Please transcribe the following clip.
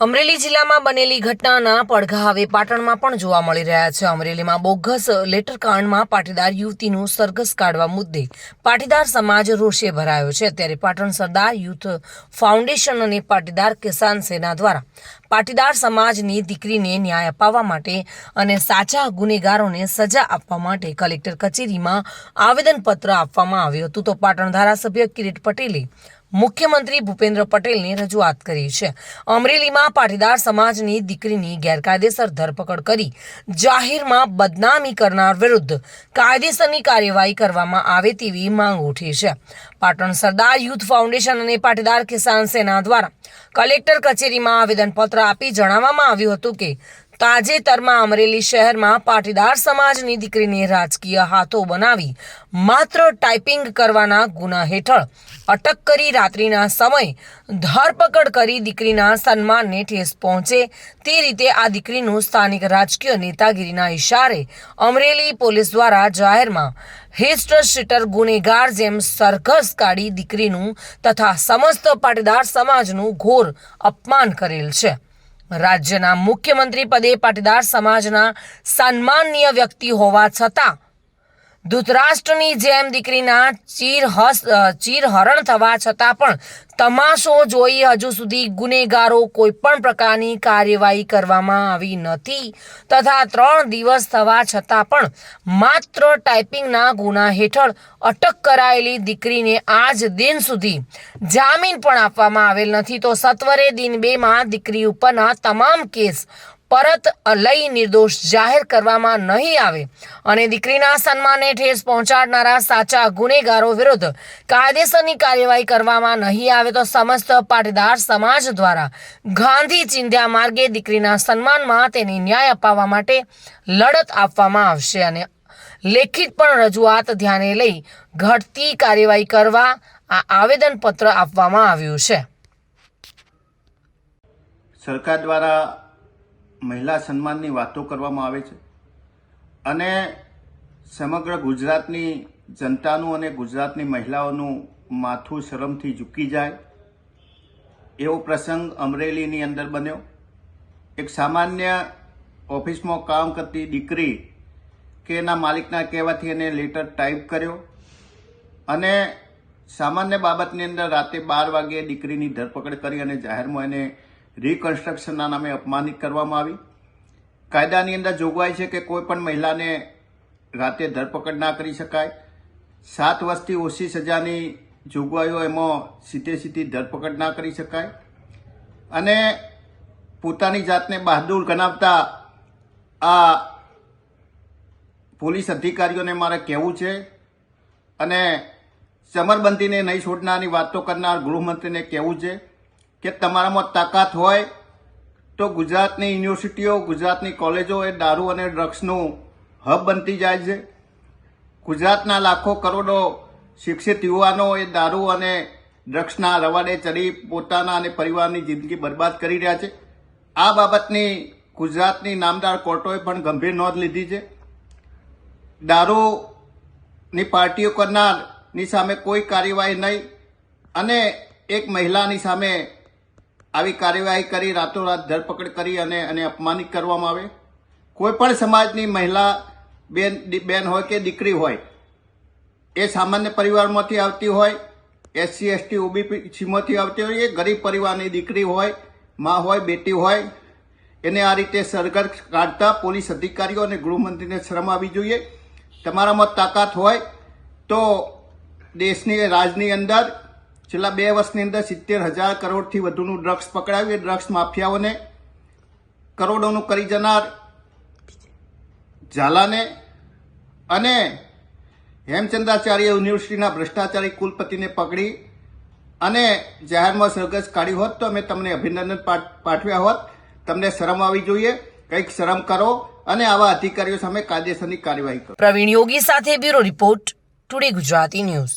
અમરેલી જિલ્લામાં બનેલી ઘટનાના પડઘા હવે પાટણમાં પણ જોવા મળી રહ્યા છે. અમરેલીમાં બોગસ લેટર કાંડમાં પાટીદાર યુવતીનું સરઘસ કાઢવા મુદ્દે પાટીદાર સમાજ રોષે ભરાયો છે. ત્યારે પાટણ સરદાર યુથ ફાઉન્ડેશન અને પાટીદાર કિસાન સેના દ્વારા પાટીદાર સમાજની દીકરીને ન્યાય અપાવવા માટે અને સાચા ગુનેગારોને સજા આપવા માટે કલેક્ટર કચેરીમાં આવેદનપત્ર આપવામાં આવ્યું હતું. તો પાટણ ધારાસભ્ય કિરીટ પટેલે મુખ્યમંત્રી ભૂપેન્દ્ર પટેલને રજૂઆત કરી છે. અમરેલીમાં પાટીદાર સમાજની દીકરીની ગેરકાયદેસર ધરપકડ કરી જાહેરમાં બદનામી કરનાર વિરુદ્ધ કાયદેસરની કાર્યવાહી કરવામાં આવે તેવી માંગ ઉઠી છે. પાટણ સરદાર યુથ ફાઉન્ડેશન અને પાટીદાર કિસાન સેના દ્વારા કલેક્ટર કચેરીમાં આવેદનપત્ર આપી જણાવવામાં આવ્યું હતું કે તાજેતરમાં અમરેલી શહેરમાં પાટીદાર સમાજની દીકરીને રાજકીય હાથો બનાવી માત્ર ટાઈપિંગ કરવાના ગુના હેઠળ અટક કરી રાત્રિના સમય ધરપકડ કરી દીકરીના સન્માનને ઠેસ પહોંચે તે રીતે આ દીકરીનું સ્થાનિક રાજકીય નેતાગીરીના ઇશારે અમરેલી પોલીસ દ્વારા જાહેરમાં હેસ્ટર શીટર ગુનેગાર જેમ સરઘસ કાઢી દીકરીનું તથા સમસ્ત પાટીદાર સમાજનું ઘોર અપમાન કરેલ છે. રાજ્યના મુખ્યમંત્રી પદે પાટીદાર સમાજના સન્માનીય વ્યક્તિ હોવા છતાં ધૃતરાષ્ટ્રની જેમ દીકરીના ચીરહસ ચીરહરણ થવા છતાં પણ તમાશો જોઈ હજુ સુધી ગુનેગારો કોઈ પણ પ્રકારની કાર્યવાહી કરવામાં આવી નથી. તથા ત્રણ દિવસ થવા છતાં પણ માત્ર ટાઈપિંગના ગુના હેઠળ અટક કરાયેલી દીકરીને આજ દિન સુધી જામીન પણ આપવામાં આવેલ નથી. તો સત્વરે દિન બેમાં દીકરી ઉપરના તમામ કેસ પરત લઈ નિર્દોષ જાહેર કરવામાં નહીં આવે. અને દીકરીના સન્માનને ઠેસ પહોંચાડનારા સાચા ગુનેગારો વિરુદ્ધ કાયદેસરની કાર્યવાહી કરવામાં નહીં આવે તો સમસ્ત પાટીદાર સમાજ દ્વારા ગાંધી ચિંધ્યા માર્ગે દીકરીના સન્માનમાં તેને ન્યાય અપાવવા માટે લડત આપવામાં આવશે અને લેખિત પણ રજૂઆત ધ્યાને લઈ ઘટતી કાર્યવાહી કરવા આ આવેદનપત્ર આપવામાં આવ્યું છે. સરકાર દ્વારા મહિલા સન્માનની વાતો કરવામાં આવે છે. અને સમગ્ર ગુજરાતની જનતાનું અને ગુજરાતની મહિલાઓનું માથું શરમથી ઝૂકી જાય એવો પ્રસંગ અમરેલીની અંદર બન્યો. એક સામાન્ય ઓફિસમાં કામ કરતી દીકરી કે એના માલિકના કહેવાથી એને લેટર ટાઈપ કર્યો અને સામાન્ય બાબતની અંદર રાતે બાર વાગે દીકરીની ધરપકડ કરી અને જાહેરમાં એને રિકન્સ્ટ્રક્શનના નામે અપમાનિત કરવામાં આવી. કાયદાની અંદર જોગવાઈ છે કે કોઈ પણ મહિલાને રાતે ધરપકડ ના કરી શકાય. સાત વર્ષથી ઓછી સજાની જોગવાઈઓ એમાં સીધે સીધી ધરપકડ ના કરી શકાય. અને પોતાની જાતને બહાદુર ગણાવતા આ પોલીસ અધિકારીઓને મારે કહેવું છે અને ચમરબંધીને નહીં છોડનારની વાતો કરનાર ગૃહમંત્રીને કહેવું છે. કે તમારામાં તાકાત હોય તો ગુજરાતની યુનિવર્સિટીઓ, ગુજરાતની કોલેજો એ દારૂ અને ડ્રગ્સનું હબ બનતી જાય છે. ગુજરાતના લાખો કરોડો શિક્ષિત યુવાનો એ દારૂ અને ડ્રગ્સના રવાડે ચડી પોતાના અને પરિવારની જિંદગી બરબાદ કરી રહ્યા છે. આ બાબતની ગુજરાતની નામદાર કોર્ટોએ પણ ગંભીર નોંધ લીધી છે. દારૂની પાર્ટીઓ કરનારની સામે કોઈ કાર્યવાહી નહીં અને એક મહિલાની સામે આવી કાર્યવાહી કરી, રાતોરાત ધરપકડ કરી અને એને અપમાનિત કરવામાં આવે. કોઈ પણ સમાજની મહિલા બેન બેન હોય કે દીકરી હોય, એ સામાન્ય પરિવારમાંથી આવતી હોય, એસસી, એસટી ઓબીસીમાંથી આવતી હોય, એ ગરીબ પરિવારની દીકરી હોય, મા હોય, બેટી હોય, એને આ રીતે સરગર કાઢતા પોલીસ અધિકારીઓ અને ગૃહમંત્રીને શરમ આવી જોઈએ. તમારામાં તાકાત હોય તો દેશની, રાજની અંદર છેલ્લા બે વર્ષની અંદર સિત્તેર હજાર કરોડથી વધુનું ડ્રગ્સ પકડાયું. એ ડ્રગ્સ માફિયાઓને, કરોડોનું કરી જનાર ઝાલાને અને હેમચંદ્રાચાર્ય યુનિવર્સિટીના ભ્રષ્ટાચારી કુલપતિને પકડી અને જાહેરમાં સરઘસ કાઢી હોત તો અમે તમને અભિનંદન પાઠ- પાઠવ્યા હોત. તમને શરમ આવી જોઈએ. કંઈક શરમ કરો અને આવા અધિકારીઓ સામે કાયદેસરની કાર્યવાહી કરો. પ્રવીણ યોગી સાથે bureau report, today Gujarati news.